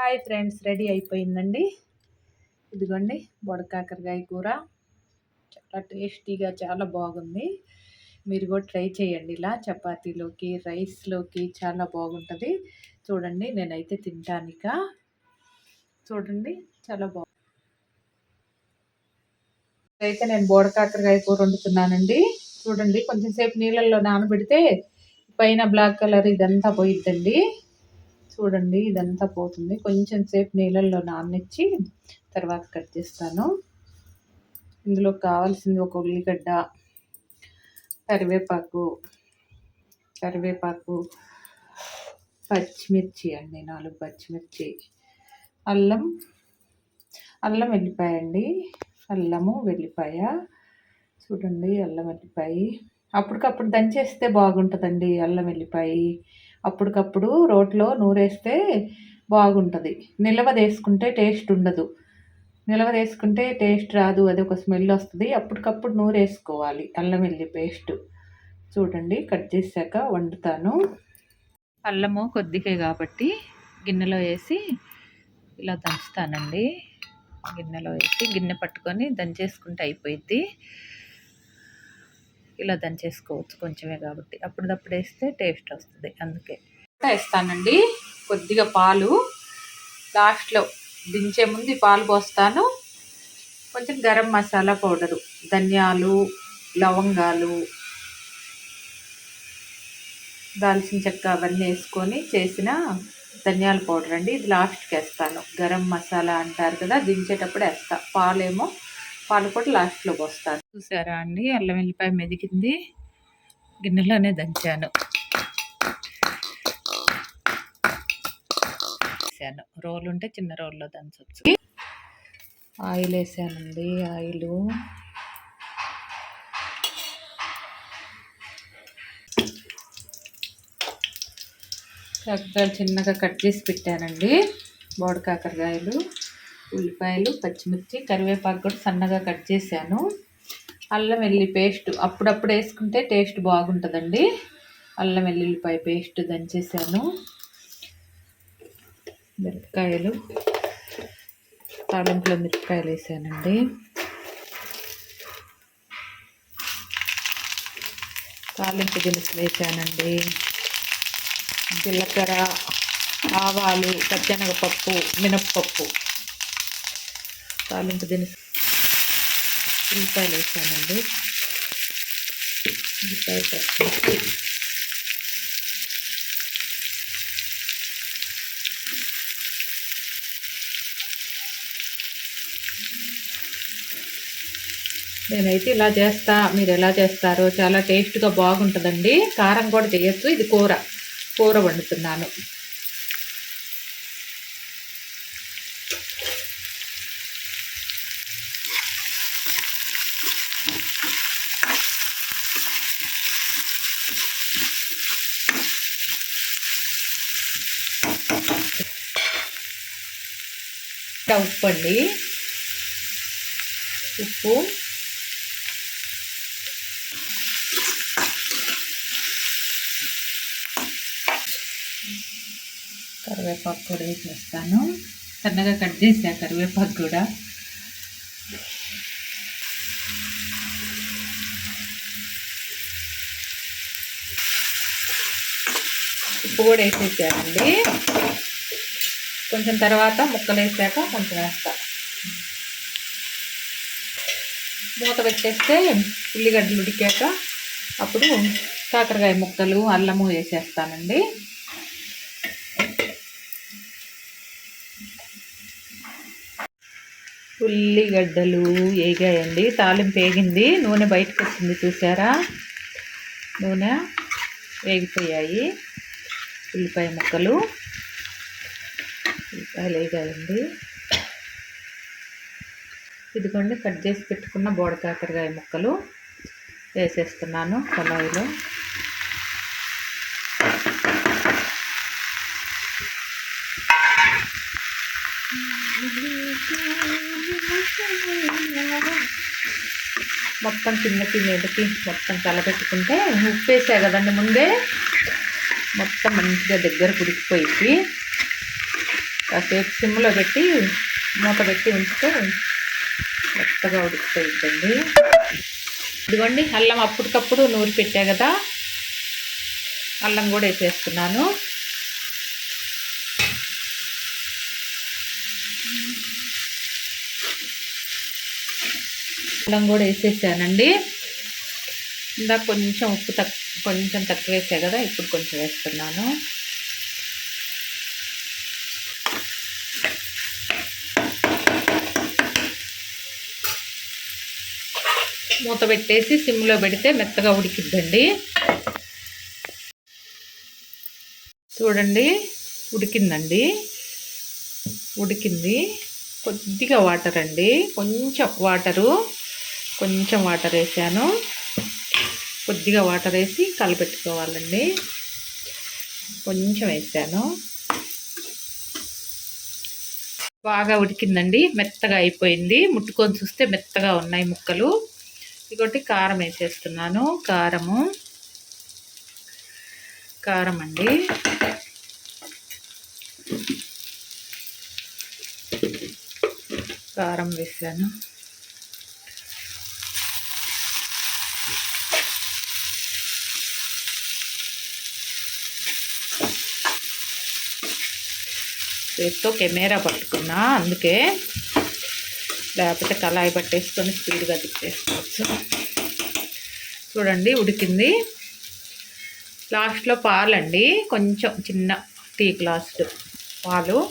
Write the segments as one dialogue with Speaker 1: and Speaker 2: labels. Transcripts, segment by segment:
Speaker 1: Hi friends ready అయిపోయిందండి. ఇదిగోండి బొడకాకరకాయ కూర. చాలా టేస్టీగా చాలా బాగుంది. మీరు కూడా ట్రై చేయండి ఇలా. చపాతీలోకి రైస్లోకి చాలా బాగుంటుంది. చూడండి నేనైతే తింటానిక చూడండి చాలా బాగుంది అయితే నేను బోడకాకరకాయ కూర వండుతున్నానండి. చూడండి కొంచెం సేపు నీళ్ళల్లో నానబెడితే పైన బ్లాక్ కలర్ ఇదంతా పోయిద్దండి. చూడండి ఇదంతా పోతుంది. కొంచెం సేపు నీళ్ళల్లో నాననిచ్చి తర్వాత కట్ చేస్తాను. ఇందులో కావాల్సింది ఒక ఉల్లిగడ్డ కరివేపాకు కరివేపాకు పచ్చిమిర్చి అండి నాలుగు పచ్చిమిర్చి అల్లం అల్లం వెల్లిపాయ అండి. అల్లము వెల్లిపాయ చూడండి అల్లం వెల్లిపాయ. అప్పటికప్పుడు దంచేస్తే బాగుంటుందండి అల్లం వెల్లిపాయ. అప్పటికప్పుడు రోట్లో నూరేస్తే బాగుంటుంది. నిలవదేసుకుంటే టేస్ట్ ఉండదు. నిలవదేసుకుంటే టేస్ట్ రాదు అది ఒక స్మెల్ వస్తుంది. అప్పటికప్పుడు నూరేసుకోవాలి అల్లం వెల్లి పేస్ట్. చూడండి కట్ చేశాక వండుతాను. అల్లము కొద్దిగా కాబట్టి గిన్నెలో వేసి ఇలా దంచుతానండి. గిన్నెలో వేసి గిన్నె పట్టుకొని దంచేసుకుంటే అయిపోయింది ఇలా దంచేసుకోవచ్చు కొంచెమే కాబట్టి. అప్పుడప్పుడు వేస్తే టేస్ట్ వస్తుంది. అందుకే. వేస్తానండి. కొద్దిగా పాలు. లాస్ట్లో దించే ముందు పాలు పోస్తాను. కొంచెం గరం మసాలా పౌడరు. ధనియాలు లవంగాలు దాల్చిన చెక్క అవన్నీ వేసుకొని చేసిన ధనియాల పౌడర్ అండి ఇది లాస్ట్కి వేస్తాను. గరం మసాలా అంటారు కదా దించేటప్పుడు వేస్తా. పాలేమో పాలు కూడా లాస్ట్లో పోస్తాను చూసారా అండి? అల్లం వెల్లిపాయ మెదిగింది. గిన్నెలోనే దంచాను. వేసాను రోల్ ఉంటే చిన్న రోల్లో దంచవచ్చు ఆయిల్ వేసానండి. ఆయిల్. కాకరకాయలు చిన్నగా కట్ చేసి పెట్టానండి. బోడ కాకరకాయలు. ఉల్లిపాయలు పచ్చిమిర్చి కరివేపాకు కూడా సన్నగా కట్ చేశాను. అల్లం వెల్లి పేస్ట్ అప్పుడప్పుడు వేసుకుంటే టేస్ట్ బాగుంటుందండి. అల్లం వెల్లుల్లిపాయ పేస్ట్ దంచేసాను మిరపకాయలు తాలింపులో మిరపకాయలు వేసానండి. తాలింపు దినుసులు వేసానండి. జీలకర్ర ఆవాలు పచ్చనగపప్పు మినప్పప్పు. తాలింపు దినుసు ఉల్లిపాయలు వేసానండి. ఉల్లిపాయ పచ్చిమిర్చి నేనైతే ఇలా చేస్తా మీరు ఎలా చేస్తారో చాలా టేస్ట్గా బాగుంటుందండి. కారం కూడా చేయొచ్చు. ఇది కూర కూర వండుతున్నాను. ఉప్పు అండి. ఉప్పు. కరివేపాకు కూడా వేసేస్తాను. సన్నగా కట్ చేసా కరివేపాకు కూడా. ఉప్పు కూడా వేసేసానండి. కొంచెం తర్వాత ముక్కలు వేసాక కొంచెం వేస్తా. మూత పెట్టేస్తే ఉల్లిగడ్డలు ఉడికాక అప్పుడు కాకరకాయ ముక్కలు అల్లము వేసేస్తానండి. ఉల్లిగడ్డలు వేగాయండి. తాలింపు వేగింది. నూనె బయటకు వచ్చింది చూసారా? నూనె వేగిపోయాయి. ఉల్లిపాయ ముక్కలు. మిరపకాయలు వేగాయండి ఇదిగోండి కట్ చేసి పెట్టుకున్న బోడ కాకరకాయ ముక్కలు వేసేస్తున్నాను కళాయిలో. మొత్తం కిందకి మీదకి మొత్తం కలపెట్టుకుంటే ఉప్పు వేసా కదండి ముందే. మొత్తం మంచిగా దగ్గర కుడికిపోయి కాసేపు సిమ్లో పెట్టి మూత పెట్టి ఉంచితే మెత్తగా ఉడికిపోయిందండి ఇదిగోండి అల్లం అప్పటికప్పుడు నూరి పెట్టా కదా అల్లం కూడా వేసేస్తున్నాను. అల్లం కూడా వేసేసానండి. ఇందాక కొంచెం ఉప్పు తక్ కొంచెం తక్కువ వేసా కదా ఇప్పుడు కొంచెం వేస్తున్నాను. మూత పెట్టేసి సిమ్లో పెడితే మెత్తగా ఉడికిద్దండి. చూడండి ఉడికిందండి. ఉడికింది. కొద్దిగా వాటర్ అండి. కొంచెం వాటరు కొంచెం వాటర్ వేసాను. కొద్దిగా వాటర్ వేసి కలపెట్టుకోవాలండి. కొంచెం వేసాను. బాగా ఉడికిందండి. మెత్తగా అయిపోయింది. ముట్టుకొని చూస్తే మెత్తగా ఉన్నాయి ముక్కలు. ఇంకోటి కారం వేసేస్తున్నాను. కారము. కారం అండి. కారం వేసాను. చేత్తో కెమెరా పట్టుకున్నా అందుకే లేకపోతే కళాయి పట్టేసుకొని స్పీడ్గా తిప్పేసుకోవచ్చు. చూడండి ఉడికింది. లాస్ట్లో పాలండి. కొంచెం చిన్న టీ గ్లాస్ పాలు.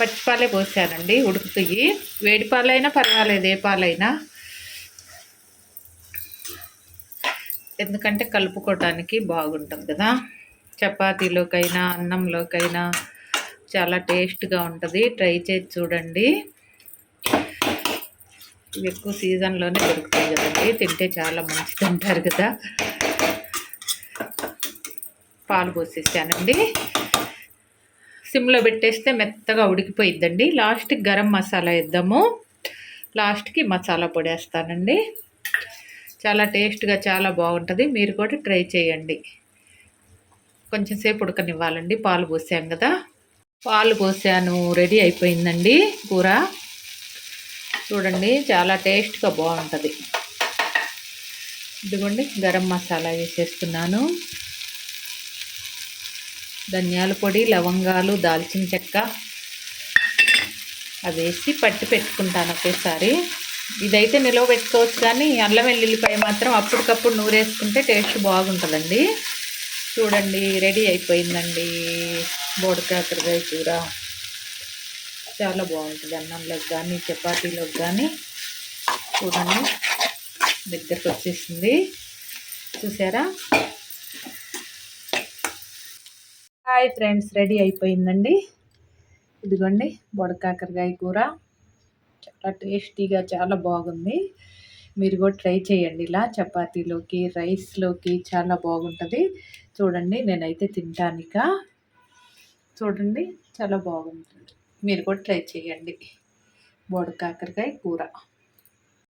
Speaker 1: పచ్చిపాలే పోసానండి. ఉడుకుతాయి. వేడి పాలైనా పర్వాలేదు ఏ పాలైనా. ఎందుకంటే కలుపుకోవటానికి బాగుంటుంది కదా. చపాతీలోకైనా అన్నంలోకైనా. చాలా టేస్ట్గా ఉంటుంది. ట్రై చేసి చూడండి. ఇవి ఎక్కువ సీజన్లోనే దొరుకుతాయి కదండి. తింటే చాలా మంచిది అంటారు కదా. పాలు పోసేసానండి. సిమ్లో పెట్టేస్తే మెత్తగా ఉడికిపోయిద్దండి. లాస్ట్కి గరం మసాలా వేద్దాము. లాస్ట్కి మసాలా పొడి వేస్తానండి. చాలా టేస్ట్గా చాలా బాగుంటుంది. మీరు కూడా ట్రై చేయండి. కొంచెంసేపు ఉడకనివ్వాలండి. పాలు పోసాం కదా. పాలు పోసాను రెడీ అయిపోయిందండి కూర. చూడండి చాలా టేస్ట్గా బాగుంటుంది. ఇదిగోండి గరం మసాలా వేసేస్తున్నాను. ధనియాల పొడి లవంగాలు దాల్చిన చెక్క అవి వేసి పట్టి పెట్టుకుంటాను ఒకేసారి. ఇదైతే నిలవ పెట్టుకోవచ్చు కానీ అల్లం వెల్లుల్లిపాయ మాత్రం అప్పటికప్పుడు నూరేసుకుంటే టేస్ట్ బాగుంటుందండి. చూడండి రెడీ అయిపోయిందండి. బోడకాకరకాయ కూర. చాలా బాగుంటుంది అన్నంలోకి కానీ చపాతీలోకి కానీ. చూడండి దగ్గరకు వచ్చేసింది. చూసారా? హాయ్ ఫ్రెండ్స్ రెడీ అయిపోయిందండి. ఇదిగోండి బొడకాకరకాయ కూర. చాలా టేస్టీగా చాలా బాగుంది. మీరు కూడా ట్రై చేయండి ఇలా చపాతీలోకి రైస్లోకి చాలా బాగుంటుంది. చూడండి నేనైతే తింటానిక. చూడండి చాలా బాగుంటుంది. మీరు కూడా ట్రై చేయండి. బోడ కాకరకాయ కూర.